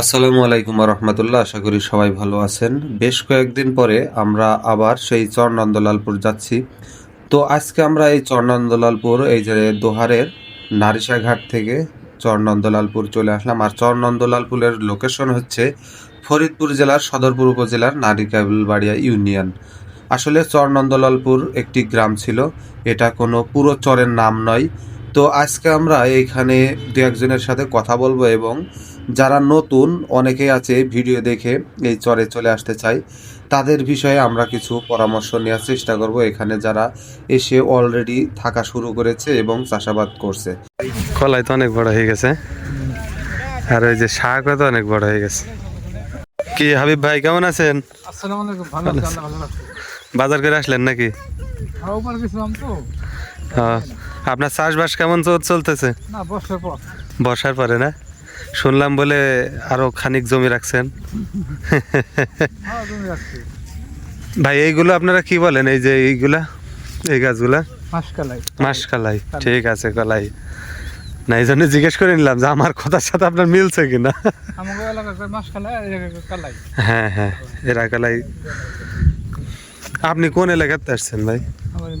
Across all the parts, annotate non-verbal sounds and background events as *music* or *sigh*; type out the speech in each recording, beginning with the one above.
আসসালামু আলাইকুম রহমতুল্লাহ আশা করি সবাই ভালো আছেন। বেশ কয়েকদিন পরে আমরা আবার সেই চরনন্দলালপুর যাচ্ছি। তো আজকে আমরা এই চরনন্দলালপুর, এই যে দোহারের নারিশাঘাট থেকে চরনন্দলালপুর চলে আসলাম। আর চরনন্দলালপুরের লোকেশন হচ্ছে ফরিদপুর জেলার সদরপুর উপজেলার নারিকাবলবাড়িয়া ইউনিয়ন। আসলে চরনন্দলালপুর একটি গ্রাম ছিল, এটা কোনো পুরো চরের নাম নয়। তো আজকে আমরা এইখানে দু একজনের সাথে কথা বলব এবং যারা নতুন অনেকেই আছে ভিডিও দেখে এই চরে চলে আসতে চাই তাদের বিষয়ে আমরা কিছু পরামর্শ নেওয়ার চেষ্টা করব। এখানে যারা এসে অলরেডি থাকা শুরু করেছে এবং চাষাবাদ করছে। কলাই তো অনেক বড় হয়ে গেছে। আর ওই যে শাকও তো অনেক বড় হয়ে গেছে। কি হাবিব ভাই কেমন আছেন? আসসালামু আলাইকুম ভালো আছি আল্লাহ ভালো রাখছে বাজার করে আসলেন নাকি? হ্যাঁ। আপনার চাষবাস কেমন চল- চলতেছে? বর্ষার পরে না? শুনলাম বলে আরও খানিক জমি রাখছেন। ভাই এইগুলো আপনারা কি বলেন? এই যে এইগুলা এই গাছগুলা? মাসকালাই। ঠিক আছে কলাই। না এই জন্য জিজ্ঞেস করে নিলাম যে আমার কথার সাথে আপনার মিলছে কিনা? হ্যাঁ হ্যাঁ এরা কালাই। আপনি কোন এলাকাতে আসছেন ভাই? মানে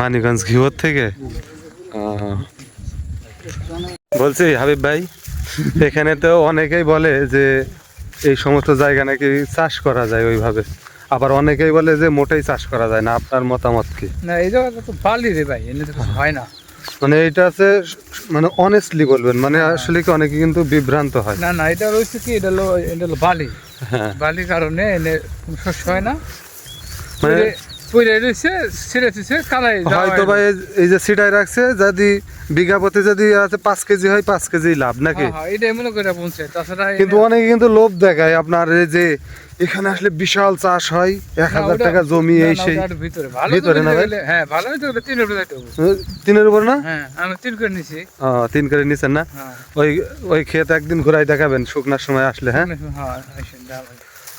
মানিগঞ্জ ঘিওর থেকে? বলছি হাবিব ভাই? *laughs* এখানে তো অনেকেই বলে যে এই সমস্ত জায়গা নাকি চাষ করা যায় ওইভাবে। আবার অনেকেই বলে যে মোটেই চাষ করা যায় না আপনার মতামত কি? না এই জায়গাটা তো বালি রে ভাই এনে তো হয় না। মানে এটা আছে মানে অনেস্টলি বলবেন মানে আসলে কি অনেকে কিন্তু বিভ্রান্ত হয়। না না এটা রয়েছে কি এটা হলো এটা হলো বালি। হ্যাঁ। বালির কারণে এনে শস্য হয় না। মানে পইরে রয়েছে ছিঁড়ে ছিঁড়ে কালাই হয়তো ভাই এই- এই যে সিটাই রাখছে যদি বিঘা প্রতি যদি আছে পাঁচ কেজি হয় পাঁচ কেজি লাভ নাকি? হ্যাঁ, এটাই মনে করে পৌঁছে তাছাড়া কিন্তু অনেকে কিন্তু লোভ দেখায় আপনার এই যে এখানে আসলে বিশাল চাষ হয় এক হাজার টাকা জমি এই সেই ভিতরে। না ভাই? হ্যাঁ ভালো তিনের উপরে তিনের উপর না? হ্যাঁ আমি তিন করে নিছি। ও, তিন করে নিছেন না? ওই ওই ক্ষেত একদিন ঘুরাই দেখাবেন শুকনার সময় আসলে হ্যাঁ? হ্যাঁ।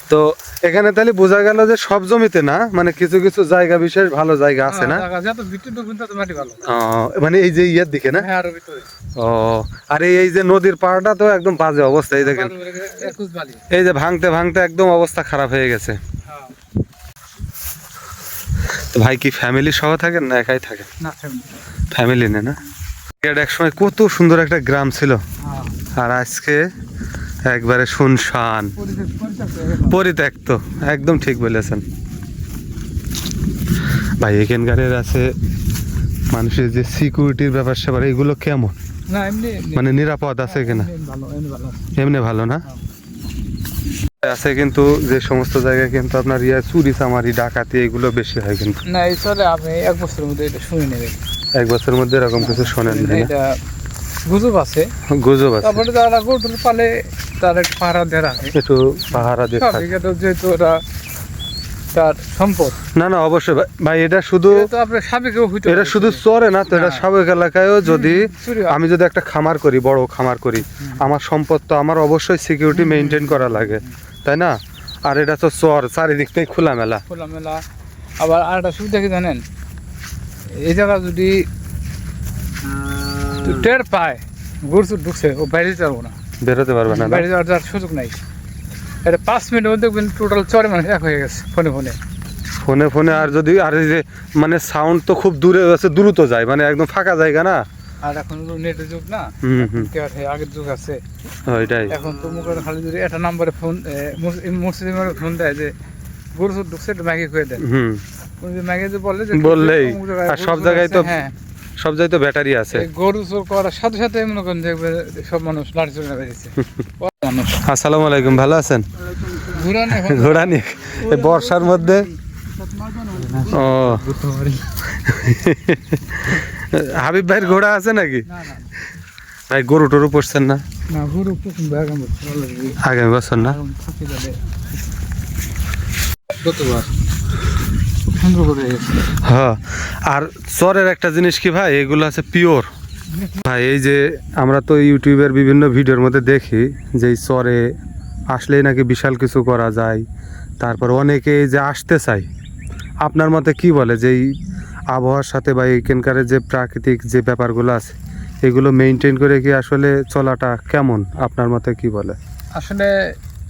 তো এখানে তাহলে বোঝা গেল যে সব জমিতে না মানে কিছু কিছু জায়গা বিশেষ ভালো জায়গা আছে না? হ্যাঁ, ও, মানে এই যে ইয়ের দিকে না? হ্যাঁ ও আর এই- যে নদীর পাড়টা তো একদম বাজে অবস্থা এই দেখেন। এই যে ভাঙতে ভাঙতে একদম অবস্থা খারাপ হয়ে গেছে। হ্যাঁ। তো ভাই কি ফ্যামিলি সহ থাকেন না একাই থাকেন? না ফ্যামিলি নে না? এক সময় কত সুন্দর একটা গ্রাম ছিল। আর আজকে একবারে শুনশান। পরিত্যক্ত একদম ঠিক বলেছেন। ভাই এখানকারের আছে মানুষের যে সিকিউরিটির ব্যাপার স্যাপার এগুলো কেমন? মানে নিরাপদ আছে কিনা? এমনি ভালো না? আছে কিন্তু যে সমস্ত জায়গায় কিন্তু আপনার ইয়া চুরি চামারি ডাকাতি এগুলো বেশি হয় কিন্তু। না এই চলে আপনি এক বছরের মধ্যে এটা শুনে নেবেন। এক বছরের মধ্যে এরকম কিছু শোনেন না? এটা গুজব আছে। গুজব আছে। তারপরে যারা গরুর পালে তার একটু পাহারা দিয়ে রাখে। একটু পাহারা দিয়ে থাকে। যেহেতু ওটা তার সম্পদ। না না অবশ্যই ভাই- এটা শুধু এটা। শুধু চরে না তো এটা। সাবেক এলাকায়ও যদি আমি যদি একটা খামার করি বড় খামার করি আমার সম্পদ তো আমার অবশ্যই সিকিউরিটি মেনটেন করা লাগে তাই না? আর এটা তো চর চারিদিক থেকে খোলামেলা। খোলামেলা। আবার আর একটা সুবিধা কি জানেন? এই জায়গা যদি টের পায় চোর ঢুকছে ও বাইরে পারব না। বেরোতে পারবে না? বাইরে যাওয়ার যাওয়ার সুযোগ নাই। এটা পাঁচ মিনিটের মধ্যে টোটাল চরে মানুষ এক হয়ে গেছে ফোনে ফোনে। ফোনে ফোনে আর যদি আর যে মানে সাউন্ড তো খুব দূরে আছে দ্রুত যায় মানে একদম ফাঁকা জায়গা না? আর এখন নেটের যুগ না? আগের যুগ আছে? ওইটাই এখন তো মুখে খালি যদি একটা নাম্বারে ফোন মসজিদে ফোন দেয় যে গরু ঢুকছে এটা ম্যাগে করে দেয়। হুম। ম্যাগে যে বললে যে বললেই। আর সব জায়গায় তো হ্যাঁ। সব জায়গায় তো ব্যাটারি আছে। গরু চোর করার সাথে সাথে মনে করেন দেখবে সব মানুষ লাঠি চলে বেরিয়েছে আসসালামু আলাইকুম ভালো আছেন? ঘুরান ঘোড়া নিয়ে এই বর্ষার মধ্যে? ও। হাবিব ভাইয়ের ঘোড়া আছে নাকি? ভাই গরু টরু পড়ছেন না? আগামী বছর। না? কতবার খুব সুন্দর করে গেছে হ্যাঁ আর চরের একটা জিনিস কি ভাই? এগুলো আছে পিওর। ভাই এই যে আমরা তো ইউটিউবের বিভিন্ন ভিডিওর মধ্যে দেখি যে চরে আসলেই নাকি বিশাল কিছু করা যায়। তারপর অনেকে যে আসতে চায়। আপনার মতে কি বলে যে এই আবহাওয়ার সাথে বা এখানকার যে প্রাকৃতিক যে ব্যাপারগুলো আছে এগুলো মেনটেন করে কি আসলে চলাটা কেমন? আপনার মতে কি বলে? আসলে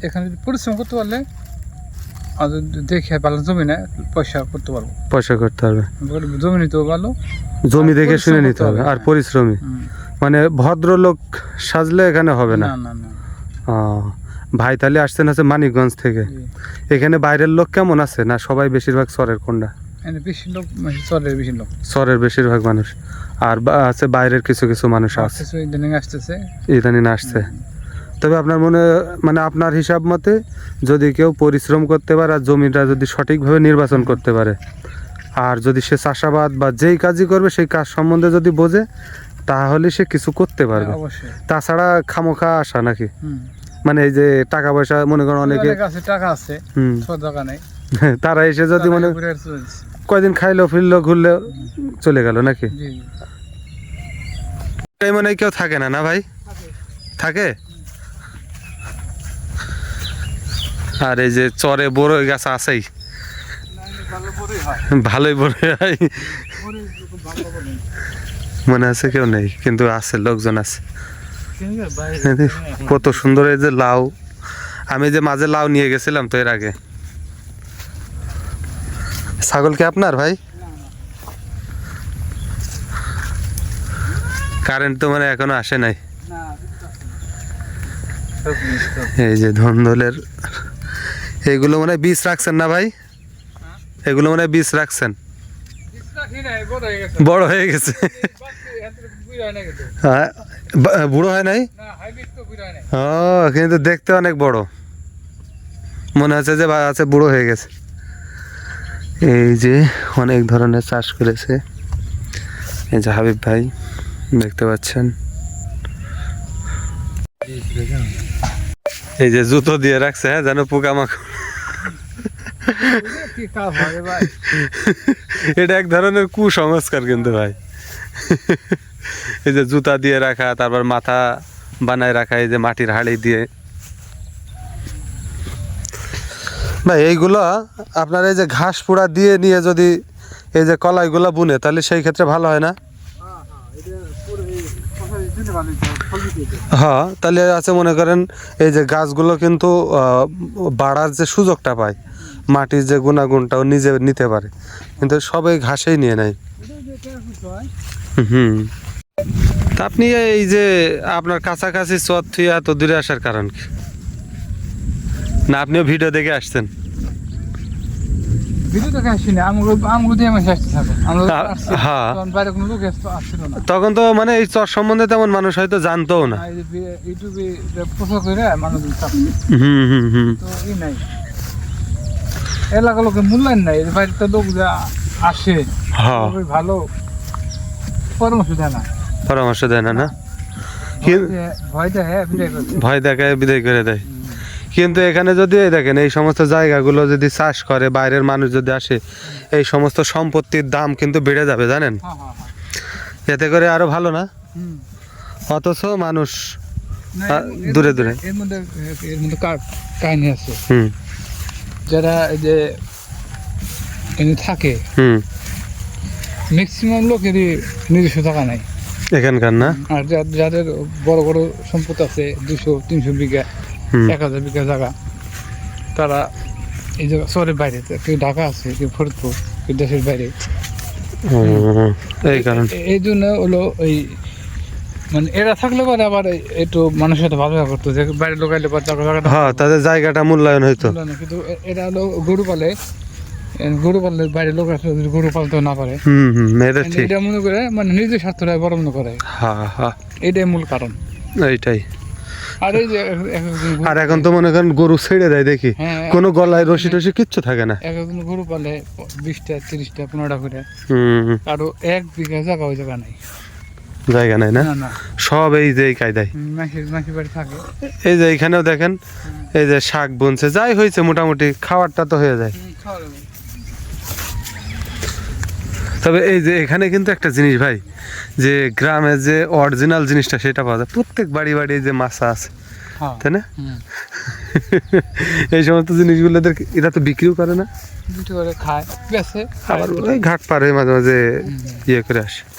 এখানে যদি পরিশ্রম করতে পারলে দেখে ভালো জমি না পয়সা করতে পারব। পয়সা করতে হবে। জমি নিতেও ভালো। জমি দেখে শুনে নিতে হবে আর। পরিশ্রমী মানে ভদ্রলোক সাজলে এখানে হবে না। না না না। ভাই তাহলে আসছেন আছে মানিকগঞ্জ থেকে। এখানে বাইরের লোক কেমন আছে না সবাই বেশিরভাগ চরের কোনটা চরের বেশিরভাগ মানুষ। আর আছে বাইরের কিছু কিছু মানুষ আছে। ইদানিং আসতেছে। ইদানিং আসছে। তবে আপনার মনে মানে আপনার হিসাব মতে যদি কেউ পরিশ্রম করতে পারে আর জমিটা যদি সঠিকভাবে নির্বাচন করতে পারে আর যদি সে চাষাবাদ বা যেই কাজই করবে সেই কাজ সম্বন্ধে যদি বোঝে তাহলে সে কিছু করতে পারবে। হ্যাঁ, তাছাড়া খামোখা আসা নাকি? মানে এই যে টাকা পয়সা মনে করেন অনেকে টাকা আছে *laughs* তারা এসে যদি মনে। কয়দিন খাইলো ফিরলো ঘুরলো চলে গেল নাকি। মনে কেউ থাকে না না ভাই? থাকে? আর এই যে চরে বড় গাছ আছেই। ভালোই বড় হয়। মনে আছে কেউ নেই, কিন্তু আছে, লোকজন আছে। কত সুন্দর এই যে লাউ। আমি যে মাঝে লাউ নিয়ে গেছিলাম তো এর আগে। ছাগল কি আপনার ভাই? কারেন্ট তো মানে এখনও আসে নাই। এই যে ধন্দলের এইগুলো মানে বীজ রাখছেন না ভাই? এগুলো মানে বীজ রাখছেন। বড় হয়ে গেছে। হ্যাঁ, বুড়ো হয় নাই? ও কিন্তু দেখতে অনেক বড়। মনে হচ্ছে যে আছে বুড়ো হয়ে গেছে। এই যে অনেক ধরনের চাষ করেছে। এই যে হাবিব ভাই দেখতে পাচ্ছেন। এই যে জুতো দিয়ে রাখছে হ্যাঁ যেন পোকামাকড় এটা এক ধরনের কুসংস্কার কিন্তু ভাই। এই যে জুতা দিয়ে রাখা, তারপর মাথা বানায় রাখা, এই যে মাটির হাড়ি দিয়ে। ভাই, এইগুলো আপনার এই যে ঘাস পোড়া দিয়ে নিয়ে যদি এই যে কলাইগুলো বুনে, তাহলে সেই ক্ষেত্রে ভালো হয় না? হ্যাঁ তাহলে আছে মনে করেন এই যে গাছগুলো কিন্তু বাড়ার যে সুযোগটা পায় মাটির যে গুণাগুণটাও নিজে নিতে পারে। কিন্তু সবাই ঘাসেই নিয়ে নেয়। হুম। তা আপনি এই যে আপনার কাছাকাছি চর থুয়ে এত দূরে আসার কারণ কি? না আপনিও ভিডিও দেখে আসছেন। তখন তো মানে এই চর সম্বন্ধে তেমন মানুষ হয়তো জানতোও না। ইউটিউবে প্রচার করে হুম হুম এলাকার লোকের মূল্যায়ন নাই যে লোক যে আসে হ্যাঁ। খুবই ভালো পরামর্শ দেয় না। পরামর্শ দেয় না না? ভয় হ্যাঁ বিদায় করছে ভয় দেখায় বিদায় করে দেয়। কিন্তু এখানে যদি দেখেন এই সমস্ত জায়গাগুলো যদি চাষ করে বাইরের মানুষ যদি আসে এই সমস্ত সম্পত্তির দাম কিন্তু বেড়ে যাবে জানেন? হ্যাঁ এতে করে আরও ভালো না? অথচ মানুষ দূরে দূরে। এর মধ্যে এর মধ্যে কার কাহিনী আছে। হুম। যারা যে এনে থাকে হুম। ম্যাক্সিমাম লোকেরই নিজস্ব টাকা নাই। এখানকার না? আর যাদের বড় বড় সম্পদ আছে দুশো তিনশো বিঘা এক হাজার বিঘা জায়গা তারা এই জায়গা শহরের বাইরে কেউ ঢাকা আছে কেউ ফরিদপুর কেউ দেশের বাইরে। এই কারণ। এই জন্য হলো ওই মানে এরা থাকলে পরে আবার একটু মানুষের সাথে ভালো ব্যবহার করতো যে বাইরে লোকাইলে পর জায়গাটা হ্যাঁ তাদের জায়গাটা মূল্যায়ন হইতো। কিন্তু এরা হলো গরু পালে গরু পাললে বাইরে লোক আসলে যদি গরু পালতে না পারে। হুম হুম এটা ঠিক। এটা মনে করে মানে নিজের স্বার্থটা বড় মনে করে। হ্যাঁ হ্যাঁ এটাই মূল কারণ। এইটাই। আর আর এখন তো মনে করেন গরু ছেড়ে দেয় দেখি। হ্যাঁ কোনো গলায় রশি টসি কিচ্ছু থাকে না। একজন গরু পালে বিশটা তিরিশটা পনেরোটা করে। হুম। কারও এক বিঘা জায়গা ওই জায়গা নাই। জায়গা নাই না? সব এই যে এই কায়দায়। এই যে এইখানেও দেখেন এই যে শাক বুনছে যাই হয়েছে মোটামুটি খাবারটা তো হয়ে যায়। তবে এই যে এখানে কিন্তু একটা জিনিস ভাই যে গ্রামের যে অরিজিনাল জিনিসটা সেটা পাওয়া যায়। প্রত্যেক বাড়ি বাড়ি যে মাছা আছে হ্যাঁ। তাই না? *laughs* এই সমস্ত জিনিসগুলো এরা তো বিক্রিও করে না? খায় আবার ঘাট পার হয়ে মাঝে মাঝে ইয়ে করে আসে।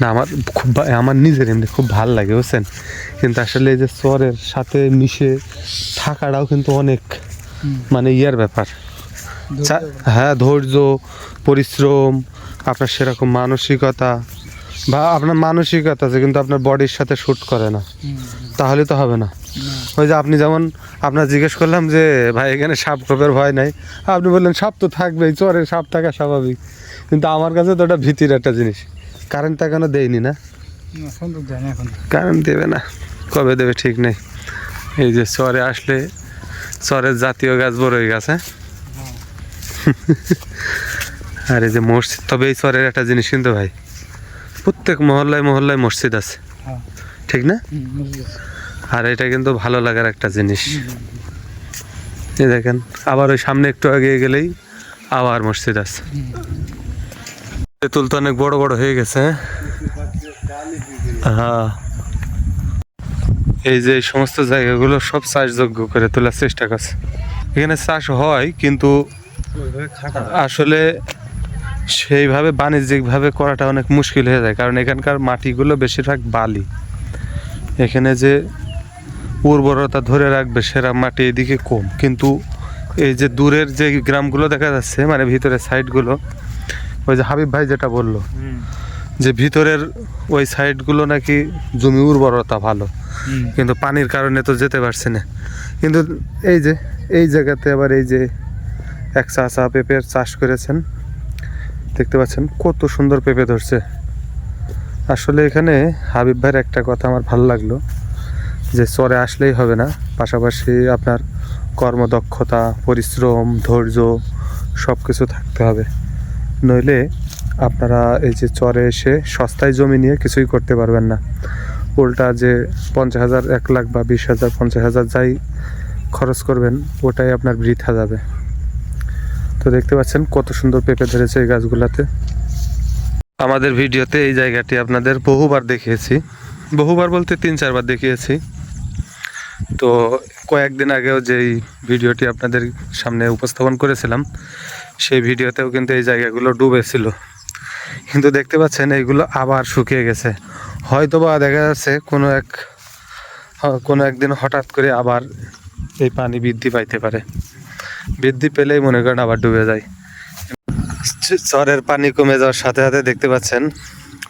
না আমার খুব আমার নিজের এমনি খুব ভালো লাগে বুঝছেন? কিন্তু আসলে এই যে চরের সাথে মিশে থাকাটাও কিন্তু অনেক মানে ইয়ার ব্যাপার। হ্যাঁ ধৈর্য পরিশ্রম আপনার সেরকম মানসিকতা বা আপনার মানসিকতা আছে কিন্তু আপনার বডির সাথে শ্যুট করে না। তাহলে তো হবে না। ওই যে আপনি যেমন আপনার জিজ্ঞেস করলাম যে ভাই এখানে সাপ খোপের ভয় নাই? আপনি বললেন সাপ তো থাকবেই চরে সাপ থাকা স্বাভাবিক। কিন্তু আমার কাছে তো ওটা ভীতির একটা জিনিস। কারেন্ট তো এখনও দেয়নি না? কারেন্ট দেবে না। কবে দেবে ঠিক নেই। এই যে চরে আসলে চরের জাতীয় গাছ বড়ই গাছ হ্যাঁ? *laughs* আর এই যে মসজিদ তবে এই চরের একটা জিনিস কিন্তু ভাই প্রত্যেক মহল্লায় মহল্লায় মসজিদ আছে। হ্যাঁ। ঠিক না। আর এটা কিন্তু ভালো লাগার একটা জিনিস। এই দেখেন, আবার ওই সামনে একটু আগে গেলেই আবার মসজিদ আছে। তেঁতুল তো অনেক বড় বড় হয়ে গেছে। হ্যাঁ? এই যে সমস্ত জায়গাগুলো সব চাষযোগ্য করে তোলার চেষ্টা করছে। এখানে চাষ হয়, কিন্তু আসলে সেইভাবে বাণিজ্যিকভাবে করাটা অনেক মুশকিল হয়ে যায়, কারণ এখানকার মাটিগুলো বেশিরভাগ বালি। এখানে যে উর্বরতা ধরে রাখবে সেরা মাটি এদিকে কম। কিন্তু এই যে দূরের যে গ্রামগুলো দেখা যাচ্ছে মানে ভিতরের সাইডগুলো ওই যে হাবিব ভাই যেটা বলল যে ভিতরের ওই সাইডগুলো নাকি জমি উর্বরতা ভালো। কিন্তু পানির কারণে তো যেতে পারছে না। কিন্তু এই যে এই জায়গাতে আবার এই যে এক চাষা পেঁপের চাষ করেছেন দেখতে পাচ্ছেন কত সুন্দর পেঁপে ধরছে। আসলে এখানে হাবিব ভাইয়ের একটা কথা আমার ভালো লাগল। যে চরে আসলেই হবে না। পাশাপাশি আপনার কর্মদক্ষতা, পরিশ্রম, ধৈর্য সব কিছু থাকতে হবে। নইলে আপনারা এই যে চরে এসে সস্তায় জমি নিয়ে কিছুই করতে পারবেন না। উল্টা যে পঞ্চাশ হাজার, এক লাখ বা বিশ হাজার, পঞ্চাশ হাজার যাই খরচ করবেন, ওটাই আপনার বৃথা যাবে। তো দেখতে পাচ্ছেন কত সুন্দর পেঁপে ধরেছে এই গাছগুলাতে। আমাদের ভিডিওতে এই জায়গাটি আপনাদের বহুবার দেখিয়েছি। বহুবার বলতে তিন, চারবার দেখিয়েছি। তো কয়েকদিন আগেও যেই ভিডিওটি আপনাদের সামনে উপস্থাপন করেছিলাম, সেই ভিডিওতেও কিন্তু এই জায়গাগুলো ডুবেছিল। কিন্তু দেখতে পাচ্ছেন এইগুলো আবার শুকিয়ে গেছে। হয়তো বা দেখা যাচ্ছে কোনো এক কোনো একদিন হঠাৎ করে আবার এই পানি বৃদ্ধি পাইতে পারে। বৃদ্ধি পেলেই মনে করেন আবার ডুবে যায়। চরের পানি কমে যাওয়ার সাথে সাথে দেখতে পাচ্ছেন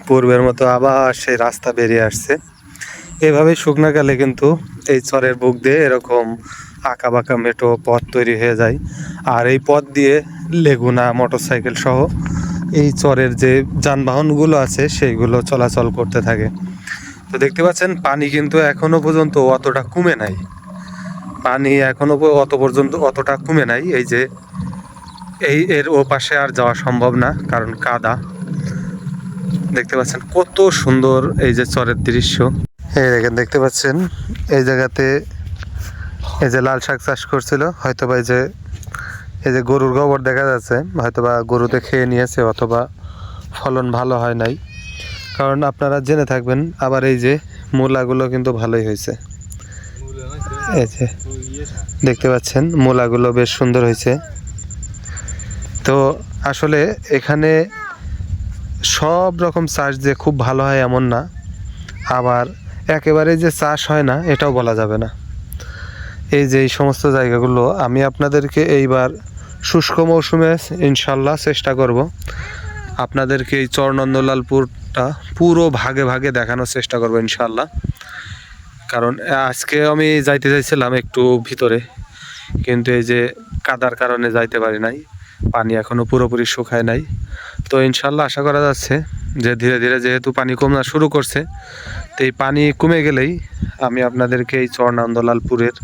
পূর্বের মতো আবার সেই রাস্তা বেরিয়ে আসছে। এভাবেই শুকনাকালে কিন্তু এই চরের বুক দিয়ে এরকম আঁকা বাঁকা মেটো পথ তৈরি হয়ে যায়। আর এই পথ দিয়ে লেগুনা, মোটরসাইকেল সহ এই চরের যে যানবাহনগুলো আছে, সেইগুলো চলাচল করতে থাকে। তো দেখতে পাচ্ছেন, পানি কিন্তু এখনও পর্যন্ত অতটা কমে নাই। পানি এখনও অত পর্যন্ত অতটা কমে নাই। এই যে এই এর ও পাশে আর যাওয়া সম্ভব না, কারণ কাদা। দেখতে পাচ্ছেন, কত সুন্দর এই যে চরের দৃশ্য। এই দেখেন, দেখতে পাচ্ছেন? এই জায়গাতে এই যে লাল শাক চাষ করছিল হয়তো বা এই যে এই যে গরুর গোবর দেখা যাচ্ছে হয়তো বা গরুতে খেয়ে নিয়েছে অথবা ফলন ভালো হয় নাই। কারণ আপনারা জেনে থাকবেন, আবার এই যে মূলাগুলো কিন্তু ভালোই হয়েছে। এই যে, দেখতে পাচ্ছেন, মূলাগুলো বেশ সুন্দর হয়েছে। তো আসলে এখানে সব রকম চাষ যে খুব ভালো হয় এমন না, আবার একেবারে যে চাষ হয় না, এটাও বলা যাবে না। এই যে এই সমস্ত জায়গাগুলো, আমি আপনাদেরকে এইবার শুষ্ক মৌসুমে ইনশাল্লাহ চেষ্টা করব। আপনাদেরকে এই চরনন্দলালপুরটা পুরো ভাগে ভাগে দেখানোর চেষ্টা করব ইনশাল্লাহ। কারণ আজকে আমি যাইতে চাইছিলাম একটু ভিতরে, কিন্তু এই যে কাদার কারণে যাইতে পারি নাই, পানি এখনও পুরোপুরি শুকায় নাই। তো ইনশাল্লাহ আশা করা যাচ্ছে যে ধীরে ধীরে যেহেতু পানি কমা শুরু করছে তো এই পানি কমে গেলেই আমি আপনাদেরকে এই চরনন্দলালপুরের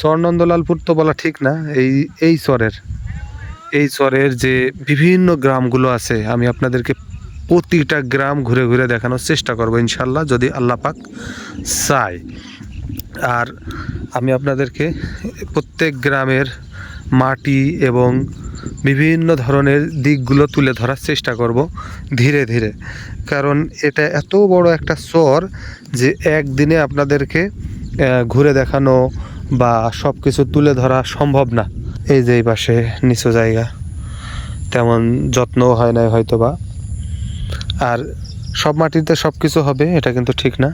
চরনন্দলালপুর তো বলা ঠিক না, এই এই চরের এই চরের যে বিভিন্ন গ্রামগুলো আছে, আমি আপনাদেরকে প্রতিটা গ্রাম ঘুরে ঘুরে দেখানোর চেষ্টা করব ইনশাল্লাহ, যদি আল্লাহ পাক চায়। আর আমি আপনাদেরকে প্রত্যেক গ্রামের মাটি এবং বিভিন্ন ধরনের দিকগুলো তুলে ধরার চেষ্টা করব ধীরে ধীরে। কারণ এটা এত বড় একটা চর যে একদিনে আপনাদেরকে ঘুরে দেখানো বা সব কিছু তুলে ধরা সম্ভব না। এই যে এই পাশে নিচু জায়গা, তেমন যত্নও হয় নাই হয়তো বা আর সব মাটিতে সব কিছু হবে, এটা কিন্তু ঠিক না।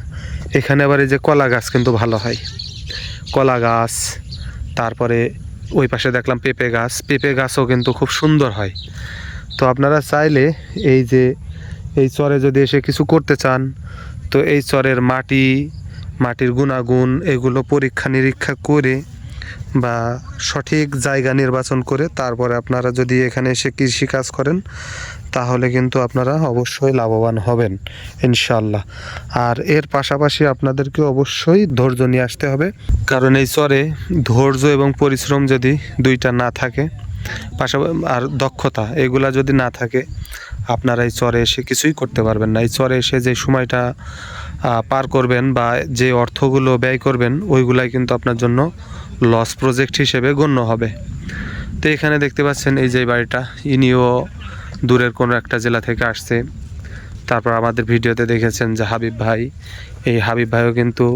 এখানে আবার এই যে কলা গাছ কিন্তু ভালো হয়। কলা গাছ, তারপরে ওই পাশে দেখলাম পেঁপে গাছ। পেঁপে গাছও কিন্তু খুব সুন্দর হয়। তো আপনারা চাইলে এই যে, এই চরে যদি এসে কিছু করতে চান, তো এই চরের মাটি, মাটির গুণাগুণ এগুলো পরীক্ষা নিরীক্ষা করে বা সঠিক জায়গা নির্বাচন করে তারপরে আপনারা যদি এখানে এসে কৃষি কাজ করেন তাহলে কিন্তু আপনারা অবশ্যই লাভবান হবেন ইনশাল্লাহ আর এর পাশাপাশি আপনাদেরকে অবশ্যই ধৈর্য নিয়ে আসতে হবে। কারণ এই চরে ধৈর্য এবং পরিশ্রম যদি দুইটা না থাকে পাশাপাশি আর দক্ষতা, এগুলা যদি না থাকে, আপনারা এই চরে এসে কিছুই করতে পারবেন না। এই চরে এসে যে সময়টা পার করবেন বা যে অর্থগুলো ব্যয় করবেন, ওইগুলাই কিন্তু আপনার জন্য লস প্রজেক্ট হিসেবে গণ্য হবে। তো এখানে দেখতে পাচ্ছেন এই যে বাড়িটা, ইনিও দূরের কোনো একটা জেলা থেকে আসছে। তারপর আমাদের ভিডিওতে দেখেছেন যে হাবিব ভাই, এই হাবিব ভাইও কিন্তু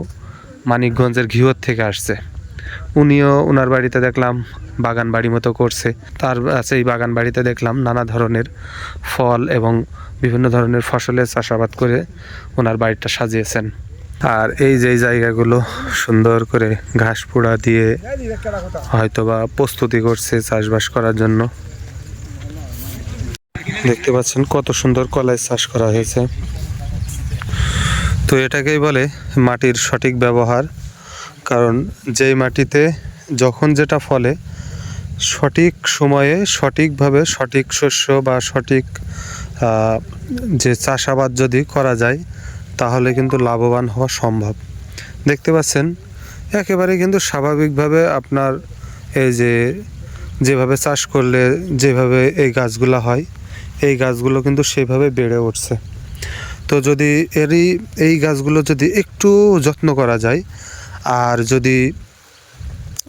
মানিকগঞ্জের ঘিওর থেকে আসছে। উনিও ওনার বাড়িতে দেখলাম, বাগান বাড়ি মতো করছে। তার এই বাগান বাড়িতে দেখলাম নানা ধরনের ফল এবং বিভিন্ন ধরনের ফসলের চাষাবাদ করে ওনার বাড়িটা সাজিয়েছেন। আর এই যে জায়গাগুলো সুন্দর করে ঘাস পোড়া দিয়ে হয়তোবা প্রস্তুতি করছে চাষবাস করার জন্য। দেখতে পাচ্ছেন কত সুন্দর কলাই চাষ করা হয়েছে। তো এটাকেই বলে মাটির সঠিক ব্যবহার। কারণ যেই মাটিতে যখন যেটা ফলে সঠিক সময়ে সঠিকভাবে সঠিক শস্য বা সঠিক যে চাষাবাদ যদি করা যায়, তাহলে কিন্তু লাভবান হওয়া সম্ভব। দেখতে পাচ্ছেন, একেবারে কিন্তু স্বাভাবিকভাবে আপনার এই যে, যেভাবে চাষ করলে যেভাবে এই গাছগুলো হয় এই গাছগুলো কিন্তু সেভাবে বেড়ে উঠছে। তো যদি এরই, এই গাছগুলো যদি একটু যত্ন করা যায়, আর যদি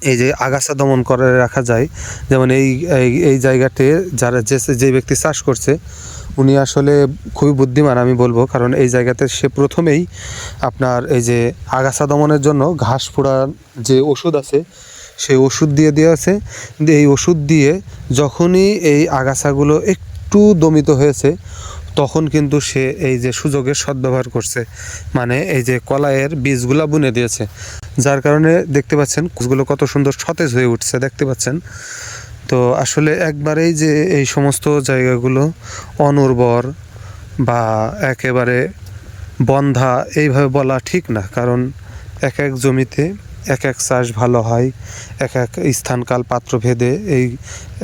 এই যে আগাছা দমন করে রাখা যায়, যেমন এই, এই- জায়গাতে যারা যে যে ব্যক্তি চাষ করছে, উনি আসলে খুবই বুদ্ধিমান আমি বলব, কারণ এই জায়গাতে সে প্রথমেই আপনার এই যে আগাছা দমনের জন্য ঘাস ফোড়ার যে ওষুধ আছে, সেই ওষুধ দিয়ে দিয়ে আছে এই ওষুধ দিয়ে যখনই এই আগাছাগুলো একটু দমিত হয়েছে, তখন কিন্তু সে এই যে সুযোগের সদ্ব্যবহার করছে। মানে এই যে কলাইয়ের বীজগুলা বুনে দিয়েছে। যার কারণে দেখতে পাচ্ছেন গাছগুলো কত সুন্দর সতেজ হয়ে উঠছে, দেখতে পাচ্ছেন? তো আসলে একবারেই যে এই সমস্ত জায়গাগুলো অনুর্বর বা একেবারে বন্ধা এইভাবে বলা ঠিক না। কারণ এক এক জমিতে এক এক চাষ ভালো হয়, এক এক স্থানকাল পাত্র ভেদে এই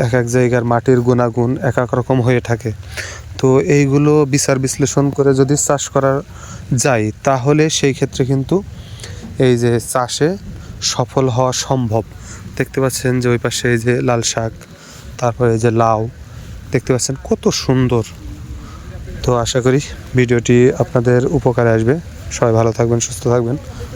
এক এক জায়গার মাটির গুণাগুণ এক এক রকম হয়ে থাকে। তো এইগুলো বিচার বিশ্লেষণ করে যদি চাষ করা যায়, তাহলে সেই ক্ষেত্রে কিন্তু এই যে চাষে সফল হওয়া সম্ভব। দেখতে পাচ্ছেন যে ওই পাশে এই যে লাল শাক, তারপরে এই যে লাউ, দেখতে পাচ্ছেন কত সুন্দর। তো আশা করি ভিডিওটি আপনাদের উপকারে আসবে। সবাই ভালো থাকবেন, সুস্থ থাকবেন।